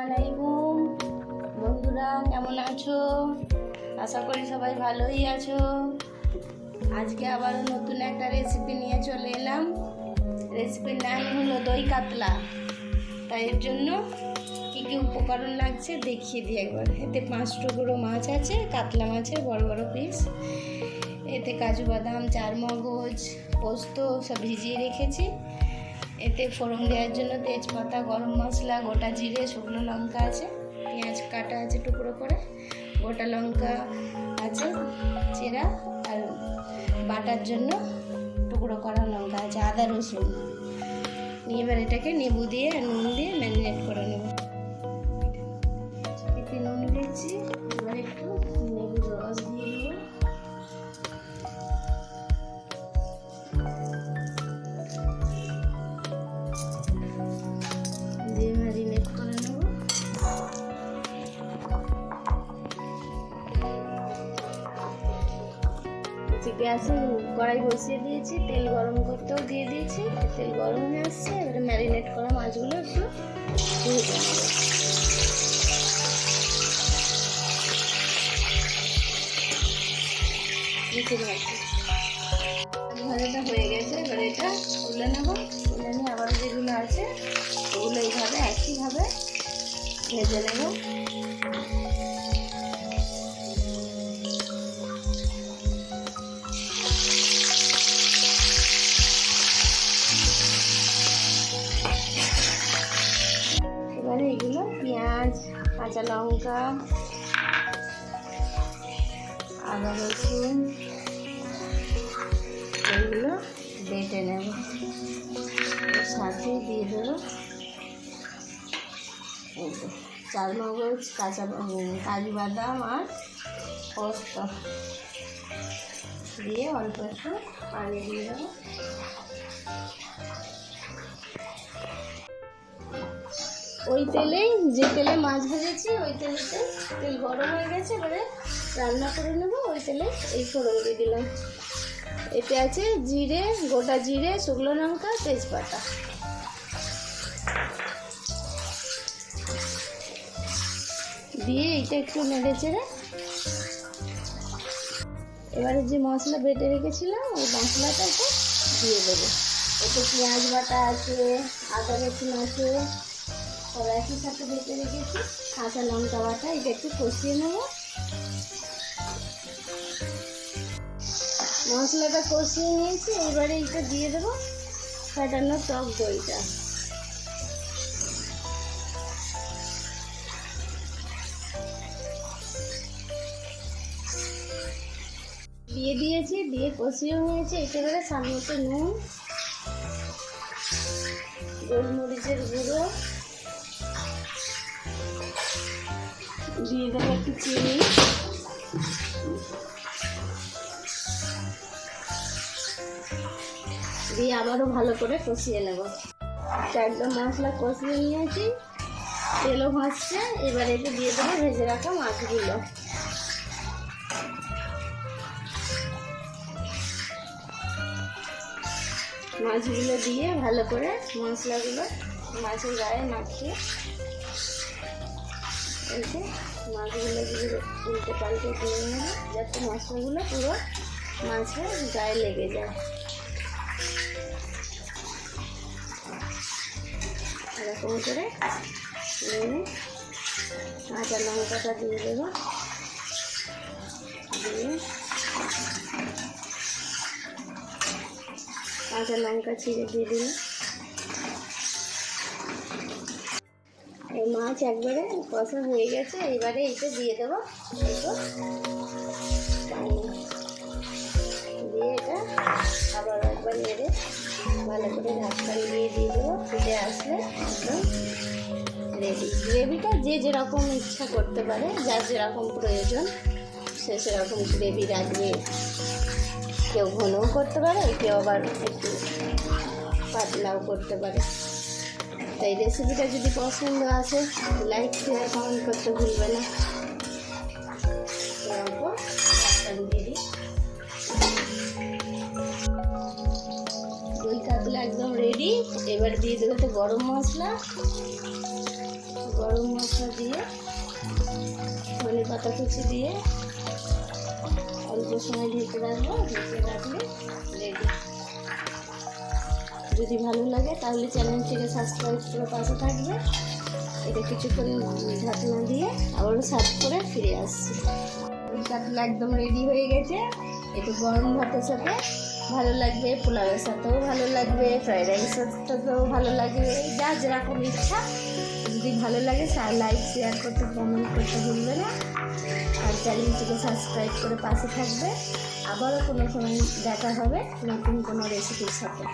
আলাইকুম। বন্ধুরা, কেমন আছো? আশা করি সবাই ভালোই আছো। আজকে আবারও নতুন একটা রেসিপি নিয়ে চলে এলাম। রেসিপির নাম হলো দই কাতলা। তাই এর জন্য কী কী উপকরণ লাগছে দেখিয়ে দিই একবার। এতে পাঁচ টুকরো মাছ আছে, কাতলা মাছের বড় বড় পিস এতে কাজু বাদাম চার মগজ পোস্ত সব ভিজিয়ে রেখেছি। এতে ফোড়ন দেওয়ার জন্য তেজপাতা, গরম মশলা, গোটা জিরে, শুকনো লঙ্কা আছে, পেঁয়াজ কাটা আছে টুকরো করে, গোটা লঙ্কা আছে চেরা আর বাটার জন্য টুকরো করা লঙ্কা আছে, আদা রসুন। নিয়ে এবার এটাকে নেবু দিয়ে নুন দিয়ে ম্যারিনেট করে নেব। এতে নুন দিচ্ছি। গ্যাসে কড়াই বসিয়ে দিয়েছি, তেল গরম করতেও দিয়ে দিয়েছি, তেল গরম হয়ে আসছে, এবারে ম্যারিনেট করা মাছগুলো একটু ভাজছি ভাজাটা হয়ে গেছে, এবার এটা তুলে নেব। তুলে নিয়ে আবার যেগুলো আছে, ওগুলো এইভাবে একইভাবে ভেজে নেব। কাঁচা লঙ্কা, আদা রসুন, এগুলো বেটে নেব। সাথে দিয়ে দেবো চার মগজ কাঁচা কাজু বাদাম আর পোস্ত। দিয়ে অল্প একটু পানি দিয়ে দেবো। ওই তেলেই যে তেলে মাছ ভেজেছি, ওই তেলেতে তেল গরম হয়ে গেছে, এবারে রান্না করে নেব, ওই তেলে এই ফোড়ন দিয়ে দিলাম। এতে আছে জিরে, গোটা জিরে, শুকনো লঙ্কা, তেজপাতা। দিয়ে এইটা একটু নেড়ে চেড়ে এবারে যে মশলা বেটে রেখেছিলাম, ওই মশলাটা দিয়ে দেবো। এতে পেঁয়াজ বাটা আছে, আদা রসুন আছে একই সাথে বেটে রেখেছি। কাঁচা লঙ্কা বাটা, এটা একটু কষিয়ে নেব। মশলাটা কষিয়ে নিয়েছি, এবারে এটা দিয়ে দেবো ফ্যাটানো টক দইটা। দিয়ে দিয়েছি, দিয়ে কষিয়ে নিয়েছি এটা এবারে সামনেতে নুন, গোলমরিচের গুঁড়ো। দিয়ে দেবো একটু চিনি। দিয়ে আবারও ভালো করে কষিয়ে নেব। একদম মশলা কষিয়ে নিয়েছি। তেলও ভাসছে এবার এতে দিয়ে দেবো ভেজে রাখা মাছগুলো। মাছগুলো দিয়ে ভালো করে মশলাগুলো মাছের গায়ে মাখিয়ে এতে মাছগুলো দিয়ে উল্টে পাল্টে দিয়ে নেবে যাতে মশলাগুলো পুরো মাছের গায়ে লেগে যায়। এরকম করে নিয়ে কাঁচা লঙ্কাটা দিয়ে দেবো। দিয়ে কাঁচা লঙ্কা ছিঁড়ে দিয়ে দিলাম। মাছ একবারে কষা হয়ে গেছে, এবারে এইটা দিয়ে দেবো। দিয়ে এটা আবার একবার নেড়ে ভালো করে ঢাকটান দিয়ে দিয়ে দেবো। ফুটে আসলে একদম রেডি গ্রেভিটা যে যেরকম ইচ্ছা করতে পারে, যার যেরকম প্রয়োজন, সে সেরকম গ্রেভি রাখবে কেউ ঘনও করতে পারে, কেউ আবার একটু পাতলাও করতে পারে। তাই রেসিপিটা যদি পছন্দ আসে লাইক শেয়ার কমেন্ট করতে ভুলবে না। দই। কাতলা একদম রেডি এবার দিয়ে দেবো তো গরম মশলা। গরম মশলা দিয়ে, ধনে পাতা কুচি দিয়ে, অল্প সময় ঢেকে রাখব। ঢেকে রাখলে রেডি যদি ভালো লাগে, তাহলে চ্যানেলটিকে সাবস্ক্রাইব করে পাশে থাকবে। এটা কিছুক্ষণ ঢাকনা দিয়ে আবারও সার্ভ করে ফিরে আসছি। কাতলা একদম রেডি হয়ে গেছে। একটু গরম ভাতের সাথে ভালো লাগবে, পোলাওয়ের সাথেও ভালো লাগবে ফ্রাইড রাইসের সাথেও ভালো লাগবে। যা যেরকম ইচ্ছা। যদি ভালো লাগে লাইক শেয়ার করতে কমেন্ট করতে ভুলবে না। আর চ্যানেলটিকে সাবস্ক্রাইব করে পাশে থাকবে। আবারও কোনো সময় দেখা হবে নতুন কোনো রেসিপির সাথে।